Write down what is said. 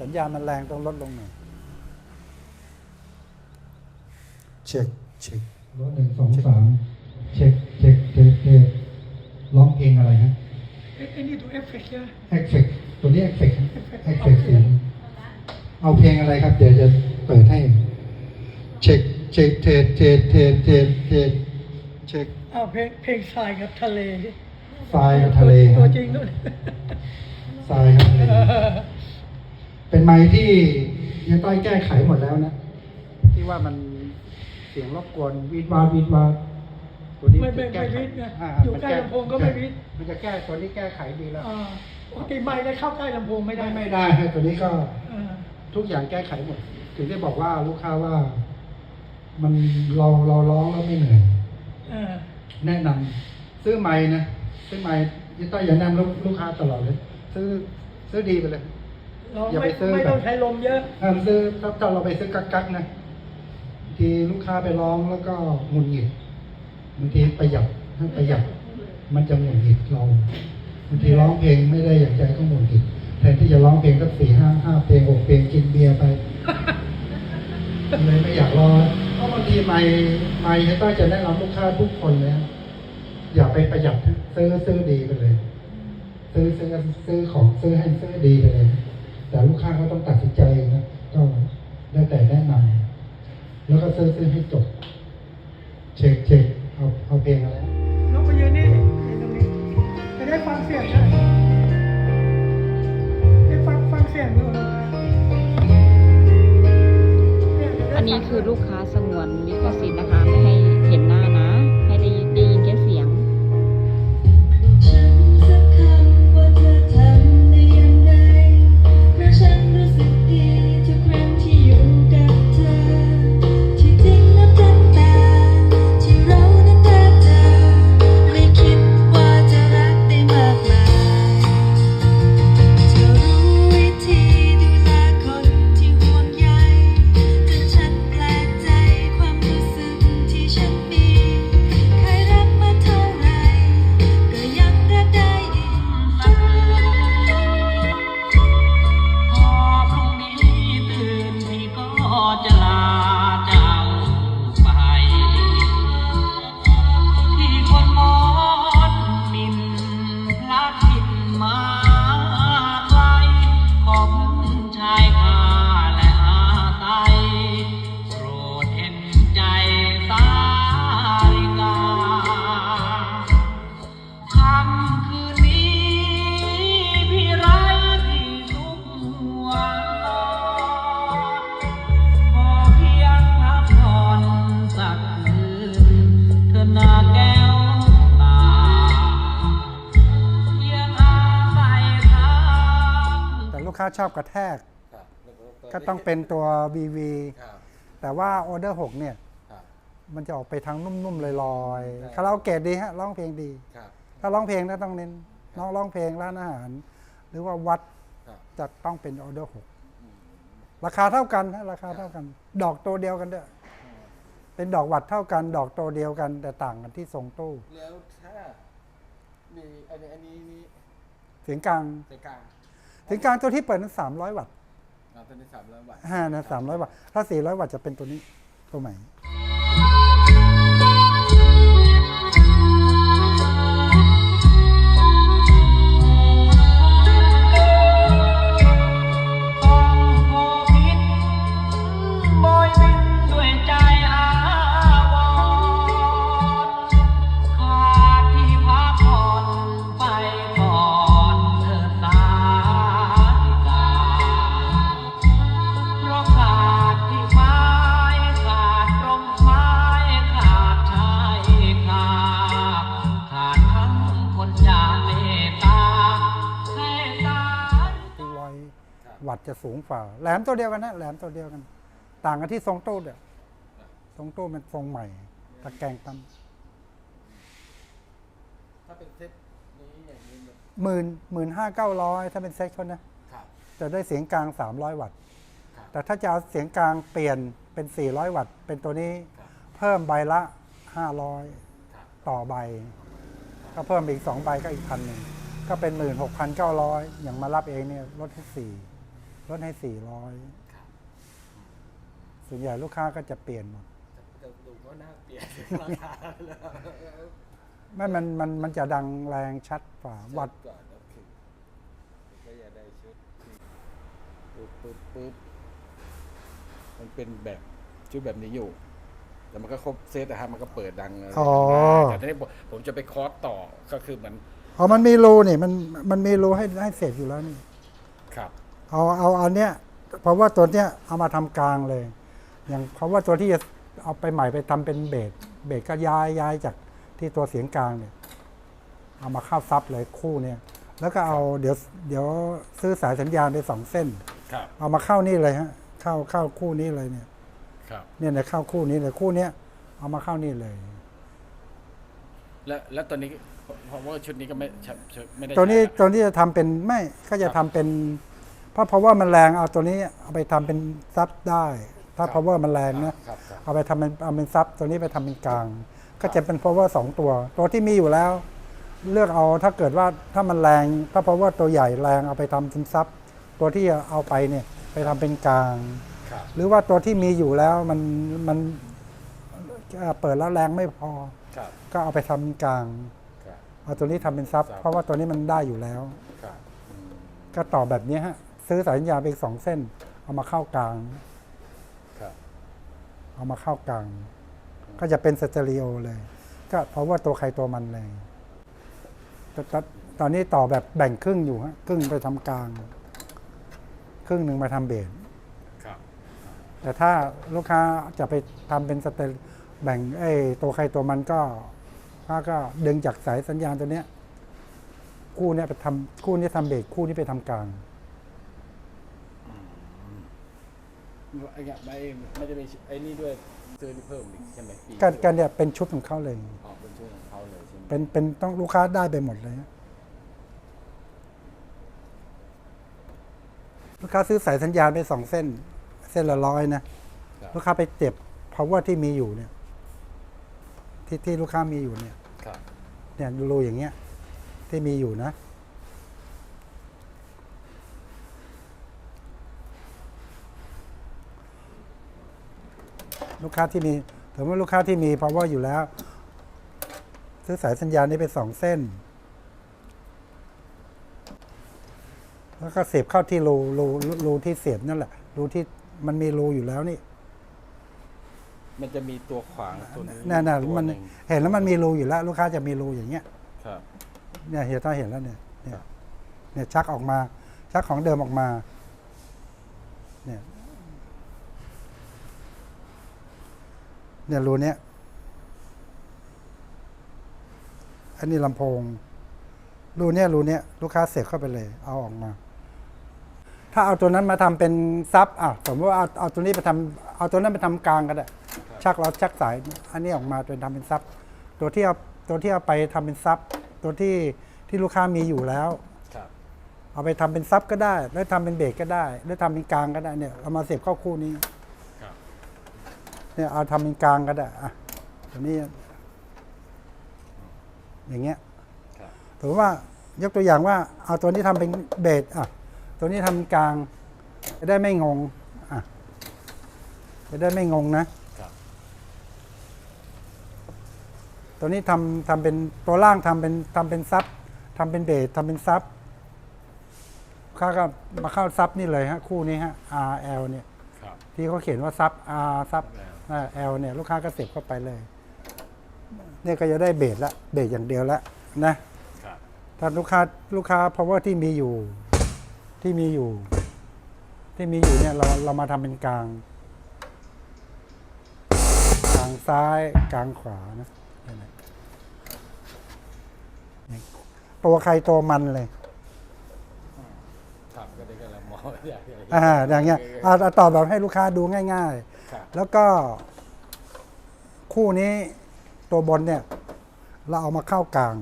สัญญาณมันแรงต้องลดลงหน่อยเช็คเช็ครถหนึ่งสองสามเช็คเช็คเช็คเช็คร้องเพลงอะไรฮะไอ้ไอ้นี่ตัวเอฟเฟกต์ใช่ไหมเอฟเฟกตัวนี้เอฟเฟกเอฟเฟกเสียงเอาเพลงอะไรครับ เดี๋ยวจะเปิดให้ เช็คเช็คเทสเทสเทสเทสเทสเช็คอ้าวเพลงเพลงทรายกับทะเลทรายกับทะเลตัวจริงด้วยทรายกับทะเล เป็นไม้ที่ยายต้อยแก้ไขหมดแล้วนะที่ว่ามันเสียงรบกวนวีดวาดวีดวาดตัวนี้ไม่ไม่จะแก้ไม่ไขวิทย์ไงอ่าอยู่มันใกล้แก้ลำโพงก็ไม่วิทย์มันจะแก้ตัวนี้แก้ไขดีแล้วอ่าปกติไม่ได้เข้าใกล้ลำโพงไม่ได้ไม่ไม่ได้ฮะตัวนี้ก็อ่าทุกอย่างแก้ไขหมด ถึงได้บอกว่าลูกค้าว่า มันเราเราร้องแล้วไม่เหนื่อยอ่าแนะนำซื้อไม้นะ ซื้อไม้ยี่ต้อยอย่าแนะนำลูกลูกค้าตลอดเลย ซื้อซื้อดีไปเลยเรา อย่าไปไม่ซื้อไม่แบบต้องใช้ลมเยอะถ้าซื้อถ้าถ้าเราไปซื้อกักกักๆนะบางทีลูกค้าไปร้องแล้วก็หงุดหงิดบางทีประหยัดถ้าประหยัดมันจะหงุดหงิดเราบางทีร้องเพลงไม่ได้อย่างใจก็หงุดหงิดแทนที่จะร้องเพลงสักสี่ห้าห้าเพลงหกเพลงกินเบียร์ไปเลยไม่อยากรอเพราะบางทีไม่ไม่ต้อยจะแนะนำลูกค้าทุกคนเลยนะอย่าไปประหยัดนะซื้อซื้อดีไปเลย ซื้อซื้อซื้อของซื้อให้ซื้อดีไปเลย แต่ลูกค้าก็ต้องตัดสินใจเองนะก็ได้แต่แนะนำแล้วก็ซื้อซื้อให้จบ เช็คเช็คเอาเอาเพลงอะไรนะนกไปยืนนี่ยืนตรงนี้จะได้ฟังเสียงใช่ได้ฟังฟังเสียงดูเนี่ยจะได้ฟังอันนี้คือลูกค้าสงวนลิขสิทธิ์นะคะไม่ให้เห็นห ชอบกระแทกก็ต้องเป็นตัว VV แต่ว่าออเดอร์6เนี่ยมันจะออกไปทางนุ่มๆลอยๆคาราโอเกะดีฮะร้องเพลงดีถ้าร้องเพลงก็ต้องเน้นน้องร้องเพลงร้านอาหาร หรือว่าวัดจะต้องเป็นออเดอร์6ราคาเท่ากันฮะราคาเท่ากัน ดอกตัวเดียวกันด้วยเป็นดอกหวัดเท่ากัน ดอกตัวเดียวกันแต่ต่างกันที่ทรงตู้แล้วถ้ามีอันนี้อันนี้นี่เสียงกลางใจกลาง เสียงกลางตัวที่เปิดนั้น300วัตต์อ่าตัวนี้สามร้อยบาทห้านะ300วัตต์ถ้า400วัตต์จะเป็นตัวนี้ตัวใหม่ ฝ่า แหลมตัวเดียวกันนะแหลมตัวเดียวกัน ต่างกันที่ทรงตู้เดียวทรงตู้เป็นทรงใหม่ตะแกรงตั้มถ้าเป็นเซตนี้อย่างนี้เนี่ยหมื่นหมื่นห้าเก้าร้อยถ้าเป็นเซ็กชนนะ ครับ จะได้เสียงกลาง 300 วัตต์ ครับ แต่ถ้าจะเอาเสียงกลางเปลี่ยนเป็น 400 วัตต์ เป็นตัวนี้ครับเพิ่มใบละครับ500ต่อใบ ก็เพิ่มอีก 2 ใบก็อีกพันหนึ่งก็เป็น 16,900 อย่างมารับเองเนี่ยลดให้4 ลดให้สี่ร้อยครับส่วนใหญ่ลูกค้าก็จะเปลี่ยนหมดจะดูก็น่าเปลี่ยนราคาแล้วไม่มันมันมันจะดังแรงชัดกว่าวัดก่อนโอเคก็อยากได้ชุดที่ปุ๊บปุ๊บปุ๊บมันเป็นแบบชุดแบบนี้อยู่แต่มันก็ครบเซตนะฮะมันก็เปิดดังอะไรอ๋อ แต่ทีนี้ผมผมจะไปคอร์สต่อก็คือมันอ๋อมันมีรูนี่มันมันมีรูให้ให้เสร็จอยู่แล้วนี่ ครับ เอาเอาอันเนี้ยเพราะว่าตัวเนี้ยเอามาทำกลางเลย อย่างเพราะว่าตัวที่จะเอาไปใหม่ไปทำเป็นเบสเบสก็ย้ายย้ายจากที่ตัวเสียงกลางเนี่ย เอามาเข้าซับเลยคู่เนี่ยแล้วก็เอาเดี๋ยวเดี๋ยวซื้อสายสัญญาณไปสองเส้นครับเอามาเข้านี่เลยฮะ เข้าเข้าคู่นี้เลยเนี่ยครับเนี่ยเนี่ยเข้าคู่นี้เลยคู่เนี้ยเอามาเข้านี่เลย แล้วแล้วตอนนี้เพราะว่าชุดนี้ก็ไม่ใช่ไม่ได้ตัวนี้ใช้ละตัวนี้จะทำเป็นไม่ก็จะทำเป็น เพราะเพราะว่ามันแรงเอาตัวนี้เอาไปทำเป็นซับได้ ถ้า power มันแรงนะ ครับครับเอาไปทำเป็นเอาเป็นซับตัวนี้ไปทำเป็นกลาง ก็จะเป็น power สองตัว ตัวที่มีอยู่แล้ว เลือกเอาถ้าเกิดว่าถ้ามันแรง ถ้า power ตัวใหญ่แรงเอาไปทำเป็นซับตัวที่เอาไปเนี่ยไปทำเป็นกลาง ครับหรือว่าตัวที่มีอยู่แล้วมันมันเอ่อเปิดแล้วแรงไม่พอ ครับก็เอาไปทำเป็นกลาง ครับ เอาตัวนี้ทำเป็นซับซับ เพราะว่าตัวนี้มันได้อยู่แล้ว ครับอืมก็ต่อแบบนี้ฮะ ซื้อสายสัญญาณไปอีกสองเส้น เอามาเข้ากลาง ครับ เอามาเข้ากลาง ก็จะเป็นสเตอริโอเลย ก็เพราะว่าตัวใครตัวมันเลยแต่ตตอนนี้ต่อแบบแบ่งครึ่งอยู่ฮะครึ่งไปทำกลาง ครึ่งหนึ่งมาทำเบส ครับ แต่ถ้าลูกค้าจะไปทำเป็นสเตอริแบ่งไอ้ตัวใครตัวมันก็ถ้าก็ดึงจากสายสัญญาณตัวเนี้ย คู่เนี้ยไปทำคู่นี้ทำเบสคู่นี้ไปทำกลาง ไอ้เงี้ยไม่ไม่ได้มีไอ้นี่ด้วยซื้อนี่เพิ่มอีกใช่ไหมปีกันกันเนี่ยเป็นชุดของเขาเลย ออกเป็นช่วงของเขาเลยใช่ไหมเป็นเป็นต้องลูกค้าได้ไปหมดเลยฮะลูกค้าซื้อสายสัญญาณไปสองเส้น เส้นละร้อยนะครับลูกค้าไปเจ็บ power ที่มีอยู่เนี่ย ที่ที่ลูกค้ามีอยู่เนี่ย ครับ เนี่ยรูอย่างเงี้ย ที่มีอยู่นะ ลูกค้าที่มีถือว่าลูกค้าที่มี power อยู่แล้ว ซื้อสายสัญญาณนี้ไปสองเส้น แล้วก็เสียบเข้าที่รูรูรูรูที่เสียบนั่นแหละ รูที่มันมีรูอยู่แล้วนี่มันจะมีตัวขวางตัวนี้นั่นน่ะตัวมันหงเห็นแล้วมันมีรูอยู่แล้ว ลูกค้าจะมีรูอย่างเงี้ย ครับ เนี่ยเฮียต้าเห็นแล้วเนี่ยเนี่ครัยบเนี่ยชักออกมา ชักของเดิมออกมา เนี่ย เนี่ยรูเนี้ย อันนี้ลำโพง รูเนี้ยรูเนี้ยลูกค้าเสียบเข้าไปเลย เอาออกมา ถ้าเอาตัวนั้นมาทำเป็นซับอะสมมติว่าเอาเอาตัวนี้ไปทำเอาตัวนั้นไปทำกลางก็ได้ ชักเราชักสาย อันนี้ออกมาเป็นทำเป็นซับ ตัวที่เอาตัวที่เอาไปทำเป็นซับ ตัวที่ที่ลูกค้ามีอยู่แล้วครับเอาไปทำเป็นซับก็ได้ แล้วทำเป็นเบรกก็ได้ แล้วทำเป็นกลางก็ได้เนี่ย เอามาเสียบเข้าคู่นี้ครับ เนี่ยเอาทำเป็นกลางก็ได้อะตัวนี้ อย่างเงี้ยครับถือว่ายกตัวอย่างว่า เอาตัวนี้ทำเป็นเบสอะ ตัวนี้ทำเป็นกลาง จะได้ไม่งงอะจะได้ไม่งงนะครับตัวนี้ทำทำเป็นตัวล่างทำเป็นทำเป็นซับทำเป็นเบสทำเป็นซับข้าก็มาเข้าซับนี่เลยฮะ คู่นี้ฮะ R L เนี่ยครับที่เขาเขียนว่าซับ R ซับ แล้วแอลเนี่ยลูกค้าก็เสียบเข้าไปเลย เนี่ยก็จะได้เบสละเบสอย่างเดียวละนะครับถ้าลูกค้าลูกค้า power ที่มีอยู่ที่มีอยู่ ที่มีอยู่เนี่ยเราเรามาทำเป็นกลาง กลางซ้ายกลางขวานะเนี่ยนะเนี่ยตัวใครตัวมันเลยครับก็ได้กำลังมองอยากอยากอ่าอย่างเงี้ยเอาเอาตอบแบบให้ลูกค้าดูง่ายครับๆ แล้วก็คู่นี้ตัวบนเนี่ย เราเอามาเข้ากลาง